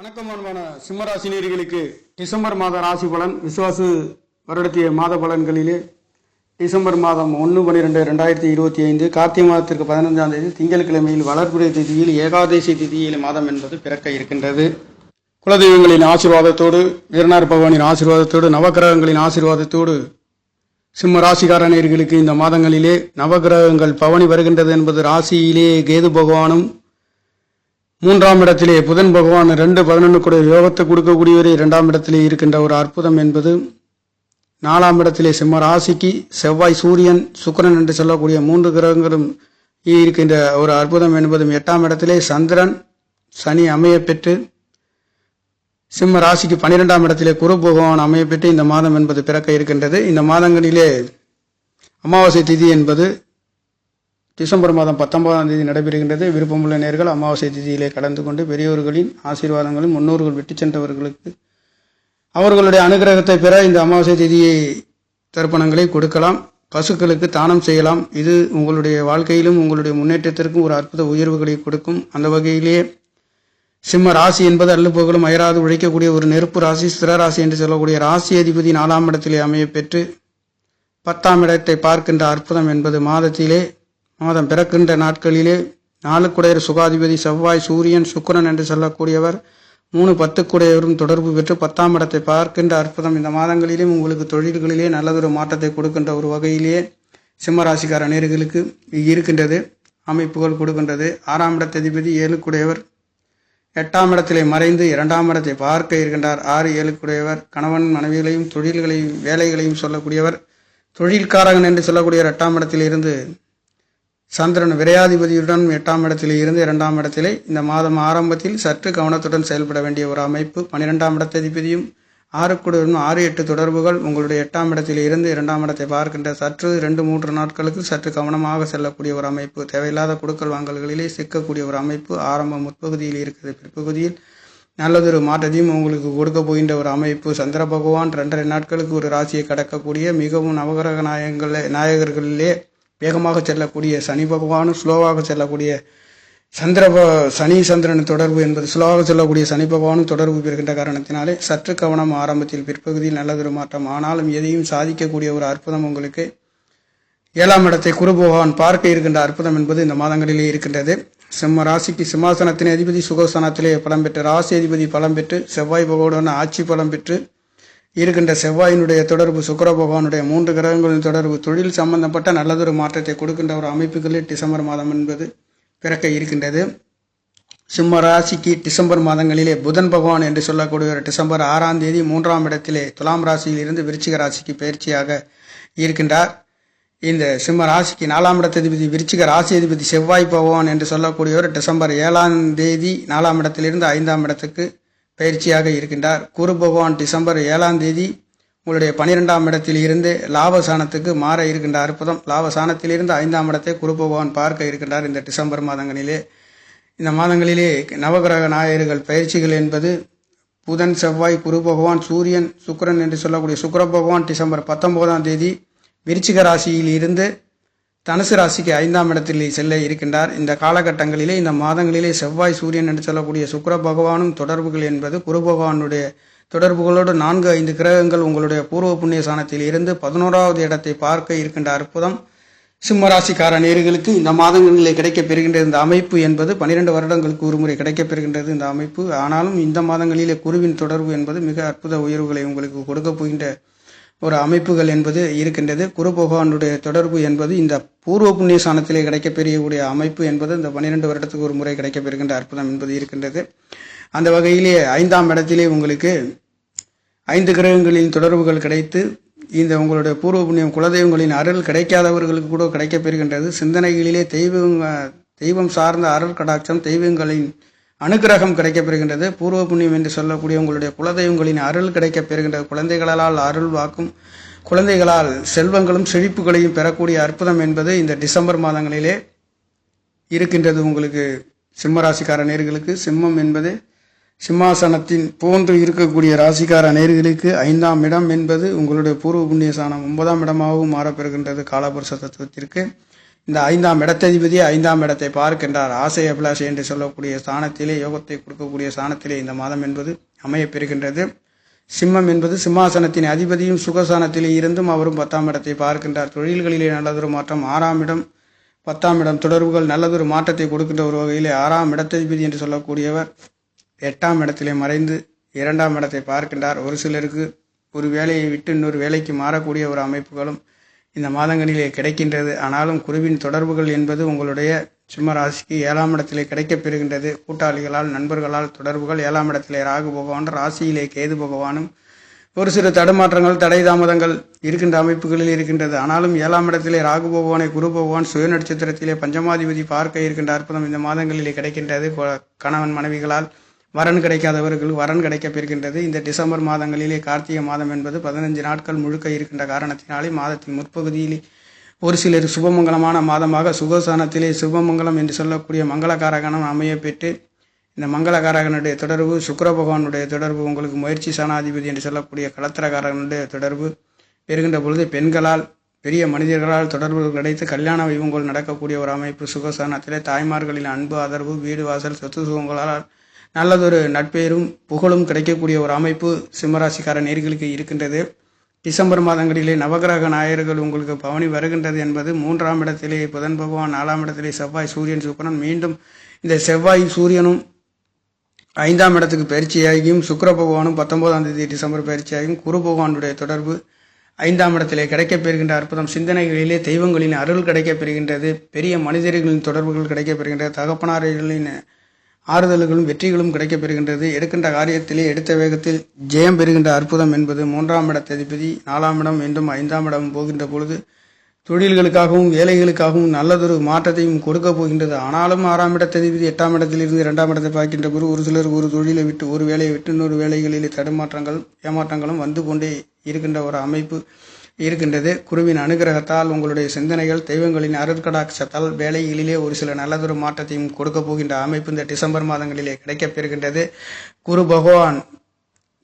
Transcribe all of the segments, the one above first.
வணக்கம் அன்பான சிம்மராசினியர்களுக்கு டிசம்பர் மாத ராசி பலன் விசுவாசு வருடத்திய மாத பலன்களிலே டிசம்பர் மாதம் ஒன்று பன்னிரெண்டு ரெண்டாயிரத்தி இருபத்தி ஐந்து கார்த்திகை மாதத்திற்கு பதினைஞ்சாம் தேதி திங்கட்கிழமையில் வளர்ப்புரை திதியில் ஏகாதசி திதியில் மாதம் என்பது பிறக்க இருக்கின்றது. குலதெய்வங்களின் ஆசீர்வாதத்தோடு வீரனார் பகவானின் ஆசீர்வாதத்தோடு நவக்கிரகங்களின் ஆசீர்வாதத்தோடு சிம்ம ராசிக்காரணியர்களுக்கு இந்த மாதங்களிலே நவக்கிரகங்கள் பவனி வருகின்றது என்பது ராசியிலே கேது பகவானும் மூன்றாம் இடத்திலே புதன் பகவான் ரெண்டு பதினொன்று கூட யோகத்தை கொடுக்கக்கூடியவரே இரண்டாம் இடத்திலே இருக்கின்ற ஒரு அற்புதம் என்பது நாலாம் இடத்திலே சிம்ம ராசிக்கு செவ்வாய் சூரியன் சுக்கிரன் என்று சொல்லக்கூடிய மூன்று கிரகங்களும் இருக்கின்ற ஒரு அற்புதம் என்பதும் எட்டாம் இடத்திலே சந்திரன் சனி அமைய பெற்று சிம்ம ராசிக்கு பன்னிரெண்டாம் இடத்திலே குரு பகவான் அமைய பெற்று இந்த மாதம் என்பது பிறக்க இருக்கின்றது. இந்த மாதங்களிலே அமாவாசை திதி என்பது டிசம்பர் மாதம் பத்தொன்பதாம் தேதி நடைபெறுகின்றது. விருப்பமுள்ள நேர்கள் அமாவாசை திதியிலே கலந்து கொண்டு பெரியோர்களின் ஆசீர்வாதங்களும் முன்னோர்கள் விட்டு சென்றவர்களுக்கு அவர்களுடைய அனுகிரகத்தை பெற இந்த அமாவாசை திதியை தர்ப்பணங்களை கொடுக்கலாம். பசுக்களுக்கு தானம் செய்யலாம். இது உங்களுடைய வாழ்க்கையிலும் உங்களுடைய முன்னேற்றத்திற்கும் ஒரு அற்புத உயர்வுகளை கொடுக்கும். அந்த வகையிலேயே சிம்ம ராசி என்பது அள்ளுப்புகளும் அயராது உழைக்கக்கூடிய ஒரு நெருப்பு ராசி ஸ்திர ராசி என்று சொல்லக்கூடிய ராசி அதிபதி நாலாம் இடத்திலே அமைய பெற்று பத்தாம் இடத்தை பார்க்கின்ற அற்புதம் என்பது மாதத்திலே மாதம் பிறக்கின்ற நாட்களிலே நாலுக்குடையர் சுகாதிபதி செவ்வாய் சூரியன் சுக்கரன் என்று சொல்லக்கூடியவர் மூணு பத்துக்குடையவரும் தொடர்பு பெற்று பத்தாம் இடத்தை பார்க்கின்ற அற்புதம் இந்த மாதங்களிலும் உங்களுக்கு தொழில்களிலே நல்லதொரு மாற்றத்தை கொடுக்கின்ற ஒரு வகையிலேயே சிம்மராசிக்கார நேர்களுக்கு இருக்கின்றது அமைப்புகள் கொடுக்கின்றது. ஆறாம் இடத்ததிபதி ஏழுக்குடையவர் எட்டாம் இடத்திலே மறைந்து இரண்டாம் இடத்தை பார்க்க இருக்கின்றார். ஆறு ஏழுக்குடையவர் கணவன் மனைவிகளையும் தொழில்களையும் வேலைகளையும் சொல்லக்கூடியவர் தொழில்காரகன் என்று சொல்லக்கூடிய எட்டாம் இடத்தில் இருந்து சந்திரன் விரையாதிபதியுடன் எட்டாம் இடத்தில் இருந்து இரண்டாம் இடத்திலே இந்த மாதம் ஆரம்பத்தில் சற்று கவனத்துடன் செயல்பட வேண்டிய ஒரு அமைப்பு. பன்னிரெண்டாம் இடத்ததிபதியும் ஆறுக்குடன் ஆறு எட்டு தொடர்புகள் உங்களுடைய எட்டாம் இடத்தில் இருந்து இரண்டாம் இடத்தை பார்க்கின்ற சற்று ரெண்டு மூன்று நாட்களுக்கு சற்று கவனமாக செல்லக்கூடிய ஒரு அமைப்பு. தேவையில்லாத கொடுக்கல் வாங்கல்களிலே சிக்கக்கூடிய ஒரு அமைப்பு. ஆரம்ப முற்பகுதியில் இருக்கிறது பிற்பகுதியில் நல்லதொரு மாற்றத்தையும் உங்களுக்கு கொடுக்க போகின்ற ஒரு அமைப்பு. சந்திர பகவான் ரெண்டரை நாட்களுக்கு ஒரு ராசியை கடக்கக்கூடிய மிகவும் நவகிரக நாயகங்களே நாயகர்களிலே வேகமாக செல்லக்கூடிய சனி பகவானும் ஸ்லோவாக செல்லக்கூடிய சந்திர சனி சந்திரன் தொடர்பு என்பது ஸ்லோவாக செல்லக்கூடிய சனி பகவானும் தொடர்பு பெறுகின்ற காரணத்தினாலே சற்று கவனம் ஆரம்பத்தில் பிற்பகுதியில் நல்லதொரு மாற்றம். ஆனாலும் எதையும் சாதிக்கக்கூடிய ஒரு அற்புதம் உங்களுக்கு ஏழாம் இடத்தை குரு பகவான் பார்க்க இருக்கின்ற அற்புதம் என்பது இந்த மாதங்களிலே இருக்கின்றது. சிம்ம ராசிக்கு சிம்மாசனத்தின் அதிபதி சுகஸ்தானத்திலே பலம் பெற்று ராசி அதிபதி பலம் பெற்று செவ்வாய் பகவானுடன் ஆட்சி பலம் பெற்று இருக்கின்ற செவ்வாயினுடைய தொடர்பு சுக்கர பகவானுடைய மூன்று கிரகங்களின் தொடர்பு தொழில் சம்பந்தப்பட்ட நல்லதொரு மாற்றத்தை கொடுக்கின்ற ஒரு அமைப்புகளில் டிசம்பர் மாதம் என்பது பிறக்க இருக்கின்றது. சிம்ம ராசிக்கு டிசம்பர் மாதங்களிலே புதன் பகவான் என்று சொல்லக்கூடிய ஒரு டிசம்பர் ஆறாம் தேதி மூன்றாம் இடத்திலே துலாம் ராசியில் இருந்து விருச்சிக ராசிக்கு பயிற்சியாக இருக்கின்றார். இந்த சிம்ம ராசிக்கு நாலாம் இடத்ததிபதி விருச்சிக ராசி அதிபதி செவ்வாய் பகவான் என்று சொல்லக்கூடியவர் டிசம்பர் ஏழாம் தேதி நாலாம் இடத்திலிருந்து ஐந்தாம் இடத்துக்கு பயிற்சியாக இருக்கின்றார். குரு பகவான் டிசம்பர் ஏழாம் தேதி உங்களுடைய பனிரெண்டாம் இடத்தில் இருந்து லாபசானத்துக்கு மாற இருக்கின்ற அற்புதம் லாபசானத்திலிருந்து ஐந்தாம் இடத்தை குரு பகவான் பார்க்க இருக்கின்றார் இந்த டிசம்பர் மாதங்களிலே. இந்த மாதங்களிலே நவகிரக நாயகர்கள் பயிற்சிகள் என்பது புதன் செவ்வாய் குரு பகவான் சூரியன் சுக்கரன் என்று சொல்லக்கூடிய சுக்கர பகவான் டிசம்பர் பத்தொன்பதாம் தேதி விருச்சிக ராசியில் இருந்து தனுசு ராசிக்கு ஐந்தாம் இடத்தில் செல்ல இருக்கின்றார். இந்த காலகட்டங்களிலே இந்த மாதங்களிலே செவ்வாய் சூரியன் என்று சொல்லக்கூடிய சுக்கர பகவானும் தொடர்புகள் என்பது குரு பகவானுடைய தொடர்புகளோடு நான்கு ஐந்து கிரகங்கள் உங்களுடைய பூர்வ புண்ணிய சாணத்தில் இருந்து பதினோராவது இடத்தை பார்க்க இருக்கின்ற அற்புதம். சிம்மராசிக்கார நேர்களுக்கு இந்த மாதங்களிலே கிடைக்கப் பெறுகின்ற இந்த அமைப்பு என்பது பன்னிரெண்டு வருடங்களுக்கு ஒருமுறை கிடைக்கப் பெறுகின்றது இந்த அமைப்பு. ஆனாலும் இந்த மாதங்களிலே குருவின் தொடர்பு என்பது மிக அற்புத உயர்வுகளை உங்களுக்கு கொடுக்க போகின்ற ஒரு அமைப்புகள் என்பது இருக்கின்றது. குரு பகவானுடைய தொடர்பு என்பது இந்த பூர்வ புண்ணிய சாணத்திலே கிடைக்கப்பெறக்கூடிய அமைப்பு என்பது இந்த பன்னிரெண்டு வருடத்துக்கு ஒரு முறை கிடைக்கப்பெறுகின்ற அற்புதம் என்பது இருக்கின்றது. அந்த வகையிலே ஐந்தாம் இடத்திலே உங்களுக்கு ஐந்து கிரகங்களின் தொடர்புகள் கிடைத்து இந்த உங்களுடைய பூர்வ புண்ணியம் குலதெய்வங்களின் அருள் கிடைக்காதவர்களுக்கு கூட கிடைக்கப் பெறுகின்றது சிந்தனைகளிலே தெய்வம் தெய்வம் சார்ந்த அருள் கடாட்சம் தெய்வங்களின் அனுக்கிரகம் கிடைக்கப்பெறுகின்றது. பூர்வ புண்ணியம் என்று சொல்லக்கூடிய உங்களுடைய குலதெய்வங்களின் அருள் கிடைக்கப்பெறுகின்றது. குழந்தைகளால் அருள் வாக்கும் குழந்தைகளால் செல்வங்களும் செழிப்புகளையும் பெறக்கூடிய அற்புதம் என்பது இந்த டிசம்பர் மாதங்களிலே இருக்கின்றது உங்களுக்கு. சிம்ம ராசிக்கார நேர்களுக்கு சிம்மம் என்பது சிம்மாசனத்தின் போன்று இருக்கக்கூடிய ராசிக்கார நேர்களுக்கு ஐந்தாம் இடம் என்பது உங்களுடைய பூர்வ புண்ணிய சாணம் ஒன்பதாம் இடமாகவும் மாறப்பெறுகின்றது. காலபுருஷ தத்துவத்திற்கு இந்த ஐந்தாம் இடத்ததிபதி ஐந்தாம் இடத்தை பார்க்கின்றார். ஆசை அபிலாஷை என்று சொல்லக்கூடிய ஸ்தானத்திலே யோகத்தை கொடுக்கக்கூடிய ஸ்தானத்திலே இந்த மாதம் என்பது அமையப் பெறுகின்றது. சிம்மம் என்பது சிம்மாசனத்தின் அதிபதியும் சுகசானத்திலே இருந்தும் அவரும் பத்தாம் இடத்தை பார்க்கின்றார். தொழில்களிலே நல்லதொரு மாற்றம் ஆறாம் இடம் பத்தாம் இடம் தொடர்புகள் நல்லதொரு மாற்றத்தை கொடுக்கின்ற ஒரு வகையிலே ஆறாம் இடத்ததிபதி என்று சொல்லக்கூடியவர் எட்டாம் இடத்திலே மறைந்து இரண்டாம் இடத்தை பார்க்கின்றார். ஒரு சிலருக்கு ஒரு வேலையை விட்டு இன்னொரு வேலைக்கு மாறக்கூடிய ஒரு அமைப்புகளும் இந்த மாதங்களிலே கிடைக்கின்றது. ஆனாலும் குருவின் தொடர்புகள் என்பது உங்களுடைய சிம்ம ராசிக்கு ஏழாம் இடத்திலே கிடைக்கப் பெறுகின்றது. கூட்டாளிகளால் நண்பர்களால் தொடர்புகள் ஏழாம் இடத்திலே ராகு பகவான் ராசியிலே கேது பகவானும் ஒரு சிறு தடுமாற்றங்கள் தடை தாமதங்கள் இருக்கின்ற அமைப்புகளில் இருக்கின்றது. ஆனாலும் ஏழாம் இடத்திலே ராகு பகவானை குரு பகவான் சுய நட்சத்திரத்திலே பஞ்சமாதிபதி பார்க்க இருக்கின்ற அற்புதம் இந்த மாதங்களிலே கிடைக்கின்றது. கணவன் மனைவிகளால் வரன் கிடைக்காதவர்கள் வரன் கிடைக்கப்பெறுகின்றது இந்த டிசம்பர் மாதங்களிலே கார்த்திகை மாதம் என்பது பதினஞ்சு நாட்கள் முழுக்க இருக்கின்ற காரணத்தினாலே மாதத்தின் முற்பகுதியிலே ஒரு சிலர் சுபமங்கலமான மாதமாக சுகசானத்திலே சுபமங்கலம் என்று சொல்லக்கூடிய மங்களகாரகணம் அமையப் பெற்று இந்த மங்களகாரகனுடைய தொடர்பு சுக்கர பகவானுடைய தொடர்பு உங்களுக்கு முயற்சி சாணாதிபதி என்று சொல்லக்கூடிய கலத்திரகாரகனுடைய தொடர்பு பெறுகின்ற பொழுது பெண்களால் பெரிய மனிதர்களால் தொடர்புகள் கிடைத்து கல்யாண வைவங்கள் நடக்கக்கூடிய ஒரு அமைப்பு. சுகசானத்திலே தாய்மார்களின் அன்பு ஆதரவு வீடு வாசல் சொத்து சுகங்களால் நல்லதொரு நட்பெயரும் புகழும் கிடைக்கக்கூடிய ஒரு அமைப்பு சிம்மராசிக்கார நேர்களுக்கு இருக்கின்றது. டிசம்பர் மாதங்களிலே நவகிரக நாயர்கள் உங்களுக்கு பவனி வருகின்றது என்பது மூன்றாம் இடத்திலே புதன் பகவான் நாலாம் இடத்திலே செவ்வாய் சூரியன் சுக்கரன் மீண்டும் இந்த செவ்வாய் சூரியனும் ஐந்தாம் இடத்துக்கு பயிற்சியாகியும் சுக்கிர பகவானும் பத்தொன்பதாம் தேதி டிசம்பர் பயிற்சியாகியும் குரு பகவானுடைய தொடர்பு ஐந்தாம் இடத்திலே கிடைக்கப் பெறுகின்ற அற்புதம். சிந்தனைகளிலே தெய்வங்களின் அருள் கிடைக்கப்பெறுகின்றது பெரிய மனிதர்களின் தொடர்புகள் கிடைக்கப்பெறுகின்றது தகப்பனார்களின் ஆறுதல்களும் வெற்றிகளும் கிடைக்கப் பெறுகின்றது. எடுக்கின்ற காரியத்திலே எடுத்த வேகத்தில் ஜெயம் பெறுகின்ற அற்புதம் என்பது மூன்றாம் இடத்ததிபதி நாலாம் இடம் என்றும் ஐந்தாம் இடம் போகின்ற பொழுது தொழில்களுக்காகவும் வேலைகளுக்காகவும் நல்லதொரு மாற்றத்தையும் கொடுக்க போகின்றது. ஆனாலும் ஆறாம் இடத்ததிபதி எட்டாம் இடத்திலிருந்து இரண்டாம் இடத்தை பார்க்கின்ற குரு ஒரு சிலர் ஒரு தொழிலை விட்டு ஒரு வேலையை விட்டு இன்னொரு வேலைகளில் தடுமாற்றங்கள் ஏமாற்றங்களும் வந்து கொண்டே இருக்கின்ற ஒரு அமைப்பு. இருக்கின்றது. குருவின் அனுகிரகத்தால் உங்களுடைய சிந்தனைகள் தெய்வங்களின் அருட்கடாட்சத்தால் வேலைகளிலே ஒரு சில நல்லதொரு மாற்றத்தையும் கொடுக்க போகின்ற அமைப்பு இந்த டிசம்பர் மாதங்களிலே கிடைக்கப் பெறுகின்றது. குரு பகவான்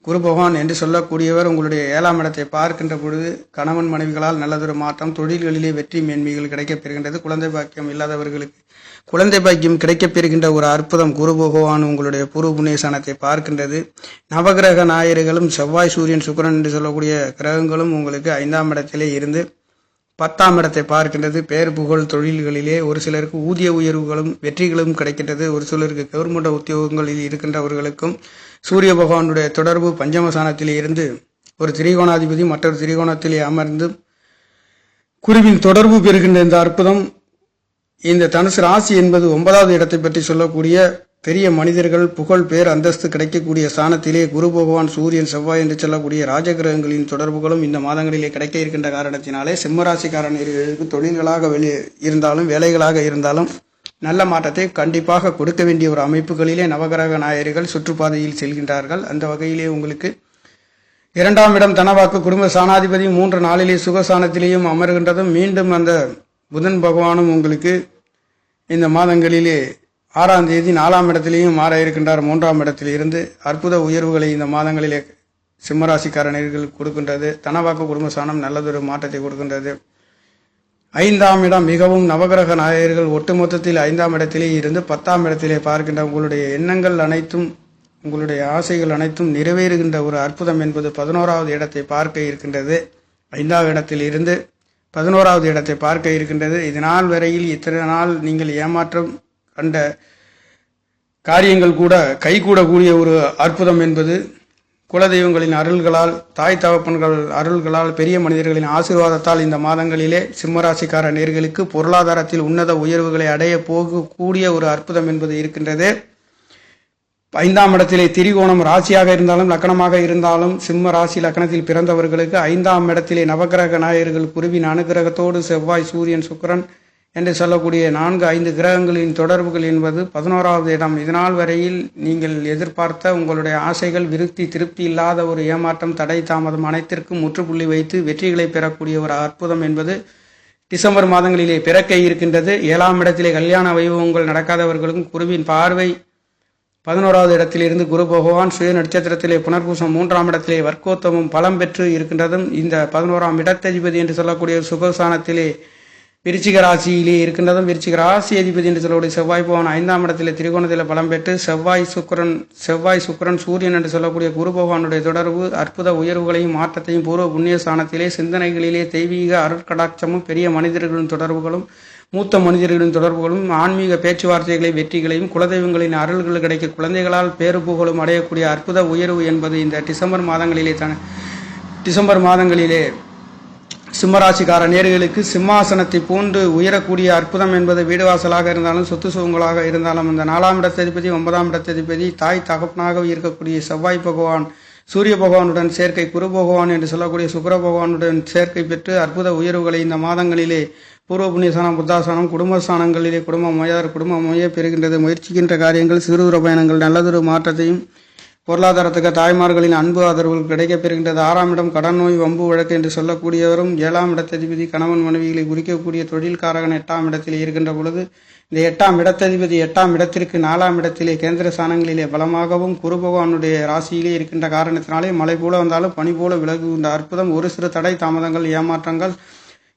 குரு பகவான் என்று சொல்லக்கூடியவர் உங்களுடைய ஏழாம் இடத்தை பார்க்கின்ற பொழுது கணவன் மனைவிகளால் நல்லதொரு மாற்றம் தொழில்களிலே வெற்றி மேன்மைகள் கிடைக்கப் பெறுகின்றது. குழந்தை பாக்கியம் இல்லாதவர்களுக்கு குழந்தை பாக்கியம் கிடைக்கப்பெறுகின்ற ஒரு அற்புதம் குரு பகவான் உங்களுடைய பூர்வ புண்ணியஸ்தானத்தை பார்க்கின்றது. நவகிரக நாயர்களும் செவ்வாய் சூரியன் சுக்கிரன் என்று சொல்லக்கூடிய கிரகங்களும் உங்களுக்கு ஐந்தாம் இடத்திலே இருந்து பத்தாம் இடத்தை பார்க்கின்றது. பேர் புகழ் தொழில்களிலே ஒரு சிலருக்கு ஊதிய உயர்வுகளும் வெற்றிகளும் கிடைக்கின்றது. ஒரு சிலருக்கு கவர்மெண்ட் உத்தியோகங்களில் இருக்கின்றவர்களுக்கும் சூரிய பகவானுடைய தொடர்பு பஞ்சமசானத்திலே இருந்து ஒரு திரிகோணாதிபதி மற்றொரு திரிகோணத்திலே அமர்ந்து குருவின் தொடர்பு பெறுகின்ற இந்த அற்புதம் இந்த தனுசு ராசி என்பது ஒன்பதாவது இடத்தை பற்றி சொல்லக்கூடிய பெரிய மனிதர்கள் புகழ் பேர் அந்தஸ்து கிடைக்கக்கூடிய ஸ்தானத்திலே குரு பகவான் சூரியன் செவ்வாய் என்று சொல்லக்கூடிய ராஜகிரகங்களின் தொடர்புகளும் இந்த மாதங்களிலே கிடைக்க இருக்கின்ற காரணத்தினாலே சிம்மராசிக்காரர்களுக்கு தொழில்களாக வெளி இருந்தாலும் வேலைகளாக இருந்தாலும் நல்ல மாற்றத்தை கண்டிப்பாக கொடுக்க வேண்டிய ஒரு அமைப்புகளிலே நவகிரக நாயர்கள் சுற்றுப்பாதையில் செல்கின்றார்கள். அந்த வகையிலே உங்களுக்கு இரண்டாம் இடம் தனவாக்கு குடும்ப சாணாதிபதி மூன்று நாளிலே சுகசானத்திலேயும் அமர்கின்றதும். மீண்டும் அந்த புதன் பகவானும் உங்களுக்கு இந்த மாதங்களிலே ஆறாம் தேதி நாலாம் இடத்திலேயும் மாற இருக்கின்றார். மூன்றாம் இடத்தில் இருந்து அற்புத உயர்வுகளை இந்த மாதங்களிலே சிம்மராசிக்காரர்கள் கொடுக்கின்றது. தனவாக்கு குடும்ப சாணம் நல்லதொரு மாற்றத்தை கொடுக்கின்றது. ஐந்தாம் இடம் மிகவும் நவகிரக நாயகர்கள் ஒட்டுமொத்தத்தில் ஐந்தாம் இடத்திலே இருந்து பத்தாம் இடத்திலே பார்க்கின்ற உங்களுடைய எண்ணங்கள் அனைத்தும் உங்களுடைய ஆசைகள் அனைத்தும் நிறைவேறுகின்ற ஒரு அற்புதம் என்பது பதினோராவது இடத்தை பார்க்க இருக்கின்றது. ஐந்தாவது இடத்தில் இருந்து பதினோராவது இடத்தை பார்க்க இருக்கின்றது. இதனால் வரையில் இத்தனை நாள் நீங்கள் ஏமாற்றம் கண்ட காரியங்கள் கூட கைகூடக்கூடிய ஒரு அற்புதம் என்பது குலதெய்வங்களின் அருள்களால் தாய் தகப்பன்கள் அருள்களால் பெரிய மனிதர்களின் ஆசீர்வாதத்தால் இந்த மாதங்களிலே சிம்மராசிக்கார நேர்களுக்கு பொருளாதாரத்தில் உன்னத உயர்வுகளை அடைய போகக்கூடிய ஒரு அற்புதம் என்பது இருக்கின்றது. ஐந்தாம் இடத்திலே திரிகோணம் ராசியாக இருந்தாலும் லக்கணமாக இருந்தாலும் சிம்ம ராசி லக்கணத்தில் பிறந்தவர்களுக்கு ஐந்தாம் இடத்திலே நவகிரக நாயகர்கள் குருவின் அனுகிரகத்தோடு செவ்வாய் சூரியன் சுக்கிரன் என்று சொல்லக்கூடிய நான்கு ஐந்து கிரகங்களின் தொடர்புகள் என்பது பதினோராவது இடம். இதனால் வரையில் நீங்கள் எதிர்பார்த்த உங்களுடைய ஆசைகள் விருத்தி திருப்தி இல்லாத ஒரு ஏமாற்றம் தடை தாமதம் அனைத்திற்கும் முற்றுப்புள்ளி வைத்து வெற்றிகளை பெறக்கூடிய ஒரு அற்புதம் என்பது டிசம்பர் மாதங்களிலே பிறக்க இருக்கின்றது. ஏழாம் இடத்திலே கல்யாண வைபவங்கள் நடக்காதவர்களுக்கும் குருவின் பார்வை பதினோராவது இடத்திலிருந்து குரு பகவான் சுய நட்சத்திரத்திலே புனர்பூசம் மூன்றாம் இடத்திலே வர்க்கோத்தமும் பலம் பெற்று இருக்கின்றதும் இந்த பதினோராம் இடத்ததிபதி என்று சொல்லக்கூடிய சுகசானத்திலே விருச்சிக ராசியிலே இருக்கின்றதும் விருச்சிக ராசி அதிபதி என்று சொல்லக்கூடிய செவ்வாய் பகவான் ஐந்தாம் இடத்திலே திரிகோணத்தில் பலம் பெற்று செவ்வாய் சுக்கிரன் செவ்வாய் சுக்கிரன் சூரியன் என்று சொல்லக்கூடிய குரு பகவானுடைய தொடர்பு அற்புத உயர்வுகளையும் மாற்றத்தையும் பூர்வ புண்ணிய ஸ்தானத்திலே சிந்தனைகளிலே தெய்வீக அருட்கடாட்சமும் பெரிய மனிதர்களின் தொடர்புகளும் மூத்த மனிதர்களின் தொடர்புகளும் ஆன்மீக பேச்சுவார்த்தைகளை வெற்றிகளையும் குலதெய்வங்களின் அருள்கள் கிடைக்க குழந்தைகளால் பேரு புகழும் அடையக்கூடிய அற்புத உயர்வு என்பது இந்த டிசம்பர் மாதங்களிலே தன டிசம்பர் மாதங்களிலே சிம்மராசிக்கார நேர்களுக்கு சிம்மாசனத்தை பூண்டு உயரக்கூடிய அற்புதம் என்பது வீடு வாசலாக இருந்தாலும் சொத்து சுகங்களாக இருந்தாலும் இந்த நாலாம் இடத்ததிபதி ஒன்பதாம் இடத்ததிபதி தாய் தகப்பனாக இருக்கக்கூடிய செவ்வாய் பகவான் சூரிய பகவானுடன் சேர்க்கை குரு பகவான் என்று சொல்லக்கூடிய சுக்கர பகவானுடன் சேர்க்கை பெற்று அற்புத உயர்வுகளை இந்த மாதங்களிலே பூர்வ புண்ணியஸ்தானம் புத்தாசனம் குடும்பஸ்தானங்களிலே குடும்பம் அமையாத குடும்பம் அமைய பெறுகின்றது. முயற்சிக்கின்ற காரியங்கள் சிறுதூர பயணங்கள் நல்லதொரு மாற்றத்தையும் பொருளாதாரத்துக்கு தாய்மார்களின் அன்பு ஆதரவுகள் கிடைக்கப் பெறுகின்றது. ஆறாம் இடம் கடன் நோய் வம்பு வழக்கு என்று சொல்லக்கூடியவரும் ஏழாம் இடத்ததிபதி கணவன் மனைவிகளை குறிக்கக்கூடிய தொழில்காரகன் எட்டாம் இடத்தில் இருக்கின்ற பொழுது இந்த எட்டாம் இடத்ததிபதி எட்டாம் இடத்திற்கு நாலாம் இடத்திலே கேந்திர ஸ்தானங்களிலே பலமாகவும் குரு பகவானுடைய ராசியிலே இருக்கின்ற காரணத்தினாலே மழை போல வந்தாலும் பனி போல விலகுகின்ற அற்புதம். ஒரு சிறு தடை தாமதங்கள் ஏமாற்றங்கள்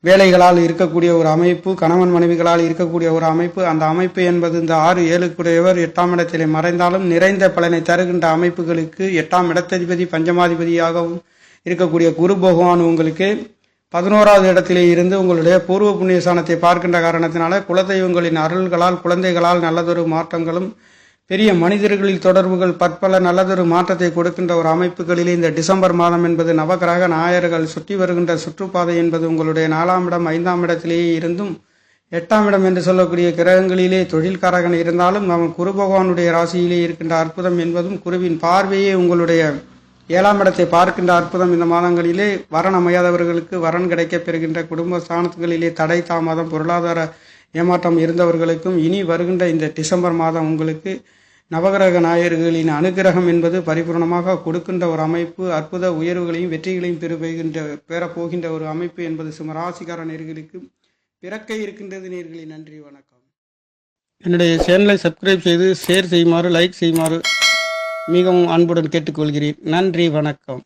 வேலைகளால் இருக்கக்கூடிய ஒரு அமைப்பு கணவன் மனைவிகளால் இருக்கக்கூடிய ஒரு அமைப்பு. அந்த அமைப்பு என்பது இந்த ஆறு ஏழுக்குடையவர் எட்டாம் இடத்திலே மறைந்தாலும் நிறைந்த பலனை தருகின்ற அமைப்புகளுக்கு எட்டாம் இடத்ததிபதி பஞ்சமாதிபதியாகவும் இருக்கக்கூடிய குரு பகவான் உங்களுக்கு பதினோராவது இடத்திலே இருந்து உங்களுடைய பூர்வ புண்ணிய ஸ்தானத்தை பார்க்கின்ற காரணத்தினால குலதெய்வங்களின் அருள்களால் குழந்தைகளால் நல்லதொரு மாற்றங்களும் பெரிய மனிதர்களில் தொடர்புகள் பற்பல நல்லதொரு மாற்றத்தை கொடுக்கின்ற ஒரு அமைப்புகளிலே இந்த டிசம்பர் மாதம் என்பது நவகிரக நாயர்கள் சுற்றி வருகின்ற சுற்றுப்பாதை என்பது உங்களுடைய நாலாம் இடம் ஐந்தாம் இடத்திலேயே இருந்தும் எட்டாம் இடம் என்று சொல்லக்கூடிய கிரகங்களிலே தொழில்காரகன் இருந்தாலும் அவன் குரு பகவானுடைய ராசியிலே இருக்கின்ற அற்புதம் என்பதும் குருவின் பார்வையே உங்களுடைய ஏழாம் இடத்தை பார்க்கின்ற அற்புதம் இந்த மாதங்களிலே வரன் அமையாதவர்களுக்கு வரன் கிடைக்கப் பெறுகின்ற குடும்ப ஸ்தானத்துகளிலே தடை தாமதம் பொருளாதார ஏமாற்றம் இருந்தவர்களுக்கும் இனி வருகின்ற இந்த டிசம்பர் மாதம் உங்களுக்கு நவகிரக நாயர்களின் அனுகிரகம் என்பது பரிபூர்ணமாக கொடுக்கின்ற ஒரு அமைப்பு அற்புத உயர்வுகளையும் வெற்றிகளையும் பெறுகின்ற பெறப்போகின்ற ஒரு அமைப்பு என்பது சிம்மராசிகார நேர்களுக்கு பிறக்க இருக்கின்றது நேர்களை. நன்றி வணக்கம். என்னுடைய சேனலை சப்ஸ்கிரைப் செய்து ஷேர் செய்யுமாறு லைக் செய்யுமாறு மிகவும் அன்புடன் கேட்டுக்கொள்கிறேன். நன்றி வணக்கம்.